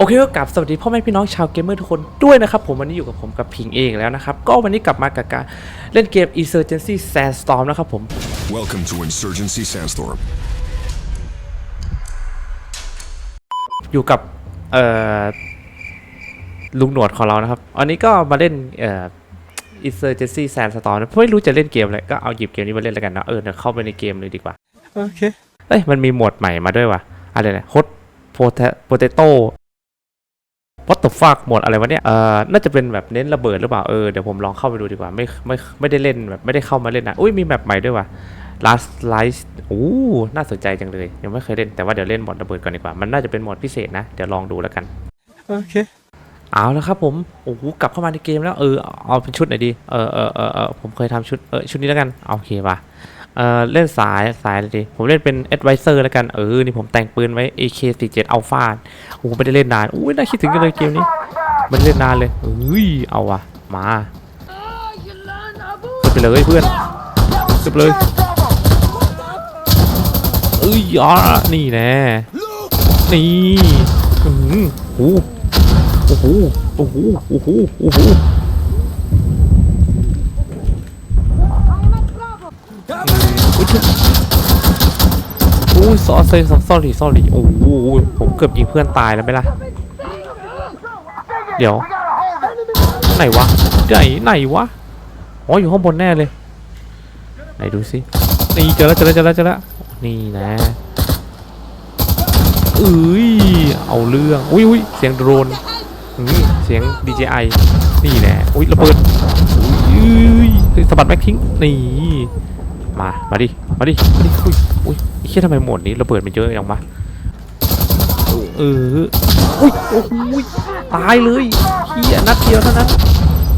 โอเคก็กลับสวัสดีพ่อแม่พี่น้องชาวเกมเมอร์ทุกคนด้วยนะครับผมวันนี้อยู่กับผมกับพิงเองแล้วนะครับ ก็วันนี้กลับมากับการเล่นเกม Insurgency Sandstorm นะครับผม Welcome to Insurgency Sandstorm. อยู่กับเอ่อลุงหนวดของเรานะครับ อันนี้ก็มาเล่นเอ่อ Insurgency Sandstorm นะไม่รู้จะเล่นเกมอะไรก็เอาหยิบเกมนี้มาเล่นแล้วกันนะเออเดี๋ยวเข้าไปในเกมเลยดีกว่าโอเคเอ้ยมันมีโหมดใหม่มาด้วยว่ะอะไรนะฮ t โปเตโต้ what the fuck โหมดอะไรวะเนี่ยเอ่อน่าจะเป็นแบบเน้นระเบิดหรือเปล่าเออเดี๋ยวผมลองเข้าไปดูดีกว่าไม่ไม่ไม่ได้เล่นแบบไม่ได้เข้ามาเล่นนะอุ้ยมีแมปใหม่ด้วยว่ะ last light โอ้น่าสนใจจังเลย ยังไม่เคยเล่นแต่ว่าเดี๋ยวเล่นโหมดระเบิดก่อนดีกว่า มันน่าจะเป็นโหมดพิเศษนะ เดี๋ยวลองดูแล้วกัน โอเค เอาแล้วครับผม โอ้โห กลับเข้ามาในเกมแล้ว เออ เอาเอาเป็นชุดไหนดีเออเออเออเออผมเคยทำชุด เออ ชุดนี้แล้วกันเอาโอเคป่ะ เออเล่นสายสายเลยดีผมเล่นเป็น advisor แล้วกัน เออ นี่ผมแต่งปืนไว้ AK47 Alpha โอ้ไม่ได้เล่นนานอุ้ยน่าคิดถึงกันเลยเกมนี้ไมันเล่นนานเลยเอ้ยเอาว่ะมาไปเลยเพื่อนขึ้นไปเลยเอ้ยอะนี่แน่นี่อือหือโอ้โหโอ้โหโอ้โหโอ้โห โอ้โหอุ๊ยชุบโอ้ยซอเซซอสอรี่ซอรี่โอ้โหผมเกือบยิงเพื่อนตายแล้วไหมล่ะ เดี๋ยว ไหนวะไหนไหนวะอ๋ออยู่ข้างบนแน่เลย ไหนดูสินี่เจอแล้วเจอแล้วเจอแล้วเจอแล้วนี่นะเอ้ยเอาเรื่องอุ้ยอุ้ยเสียงโดรนอืมเสียง DJI นี่แหละอุ้ยระเบิดอุ้ยเฮ้ยสะบัดแม็กทิ้งนี่ มา มาดิ มาดิ มาดิ อุ้ยอุ้ยไอ้เชี่ยทำไมหมดนี้ระเบิดมันเยอะอย่างวะเอออุ้ย โอ้โหยตายเลยเฮียนัดเดียวเท่านั้น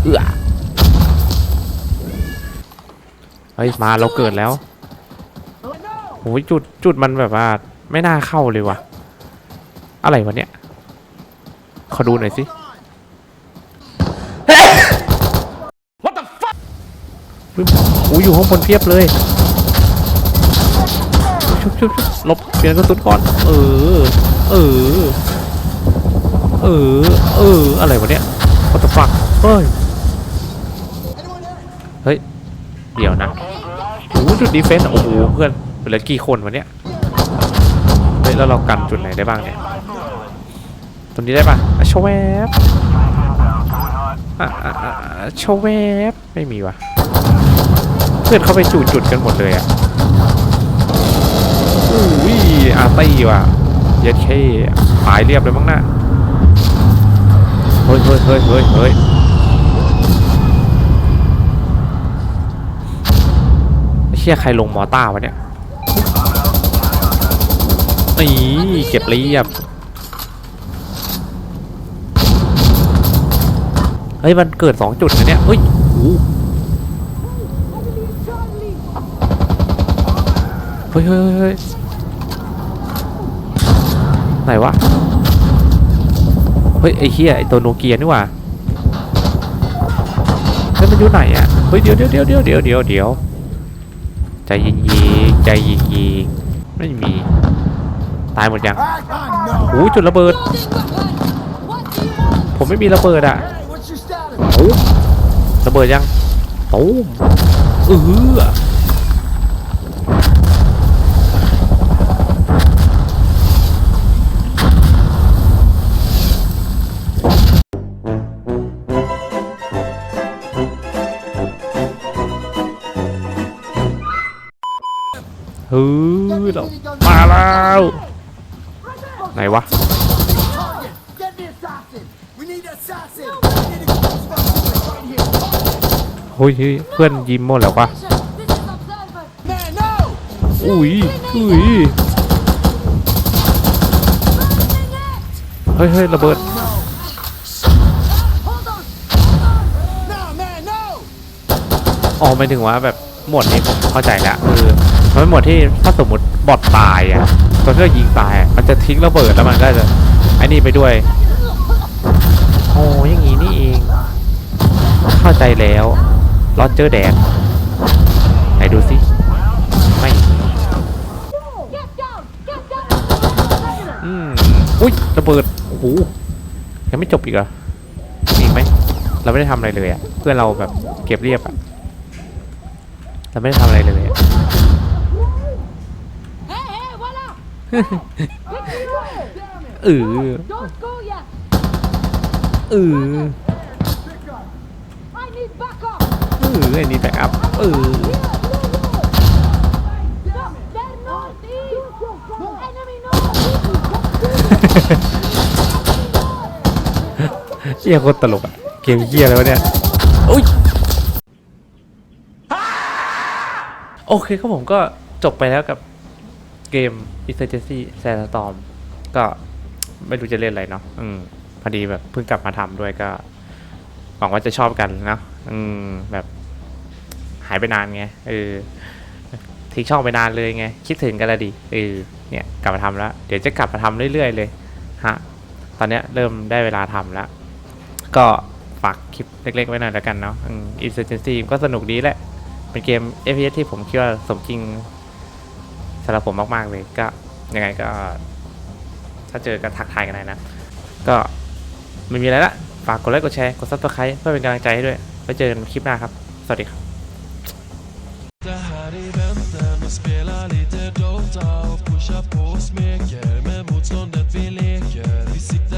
เออเฮ้ย มาเราเกิดแล้วโอ้ยจุดจุดมันแบบว่า ไม่น่าเข้าเลยวะอะไรวะเนี่ย ขอดูหน่อยสิปึ๊บอู้อยู่ข้างบนเพียบเลย ชุบชุบชุบลบเปลี่ยนกระสุนก่อน เออ เออ เออ เออ อะไรวะเนี่ย what the fuck เฮ้ย เฮ้ย เดี๋ยวนะโอ้จุดดีเฟนส์โอ้โห เพื่อนเหลือกี่คนวะเนี่ย เฮ้ย แล้วเรากันจุดไหนได้บ้างเนี่ย ตรงนี้ได้ปะอะชวแวบอะอะอะชวแวบไม่มีวะเพื่อนเขาไปจูดจุดกันหมดเลยอะ อุ้ยอาร์ตี้ว่ะเย็ดเคตายเรียบเลยมั้งน่ะเฮ้ยเฮ้ยเฮ้ยเฮ้ยเฮ้ยเชี่ยใครลงมอต้าวะเนี่ยนี่เก็บเรียบ เฮ้ย มันเกิดสองจุดนะเนี่ยเฮ้ยโอ้โหเฮ้ยเฮ้ยเฮ้ย ไหนวะ เฮ้ยไอ้เฮียไอ้ตัวโนเกียนี่ว่าเฮ้ยมันอยู่ไหนอะ เฮ้ยเดี๋ยวเดี๋ยวเดี๋ยวเดี๋ยวเดี๋ยวเดี๋ยวเดี๋ยวใจเย็นๆใจเย็นๆไม่มี ตายหมดยังโอ้ยจุดระเบิด ผมไม่มีระเบิดอะโอ้ระเบิดยังตูมเออ เฮ้ยเรามาแล้วไหนวะเฮ้ยเพื่อนยิ้มหมดแล้วปะอุ้ยอุ้ยเฮ้ยเฮ้ยระเบิดอ๋อไม่ถึงว่าแบบหมวดนี้ผมเข้าใจแล้วคือ มันเป็นหมวดที่ถ้าสมมติบอทตายอะตัวที่เรายิงตายมันจะทิ้งระเบิดแล้วมันก็จะไอ้นี่ไปด้วยโอ้อยังงี้นี่เองเข้าใจแล้วรอเจอร์แดดไหนดูสิไม่อืมอุ้ยระเบิดโอ้โหยังไม่จบอีกเหรอมีไหมเราไม่ได้ทำอะไรเลยอะเพื่อนเราแบบเก็บเรียบอะเราไม่ได้ทำอะไรเลยอะ เออเออเออไอ้นี่แบ็กอัพเออเชี่ยโคตรตลกอะเกมเชี่ยอะไรวะเนี่ยโอ้ยโอเคครับผมก็จบไปแล้วกับ เกม Insurgency Sandstorm ก็ไม่รู้จะเล่นอะไรเนาะอืมพอดีแบบเพิ่งกลับมาทำด้วยก็หวังว่าจะชอบกันเนาะอืมแบบหายไปนานไงเออทิ้งช่องไปนานเลยไง คิดถึงกันละดิเออเนี่ยกลับมาทำแล้ว เดี๋ยวจะกลับมาทำเรื่อยๆเลยฮะตอนนี้เริ่มได้เวลาทำแล้ว ก็ฝากคลิปเล็ก ๆ ไว้หน่อยแล้วกันเนาะอืม Insurgency ก็สนุกดีแหละ เป็นเกม FPS ที่ผมคิดว่าสมจริง สำหรับผมมาก ๆ เลยก็ยังไงก็ ถ้าเจอก็ทักทายกันได้นะ ก็ไม่มีอะไรละฝากกดไลค์กดแชร์กดซับสไครต์เพื่อเป็นกำลังใจให้ด้วยไว้เจอกันคลิปหน้าครับ สวัสดีครับ Det här är väntan och spela lite Dota och pusha på och smeker med motståndet vi leker. Vi sitter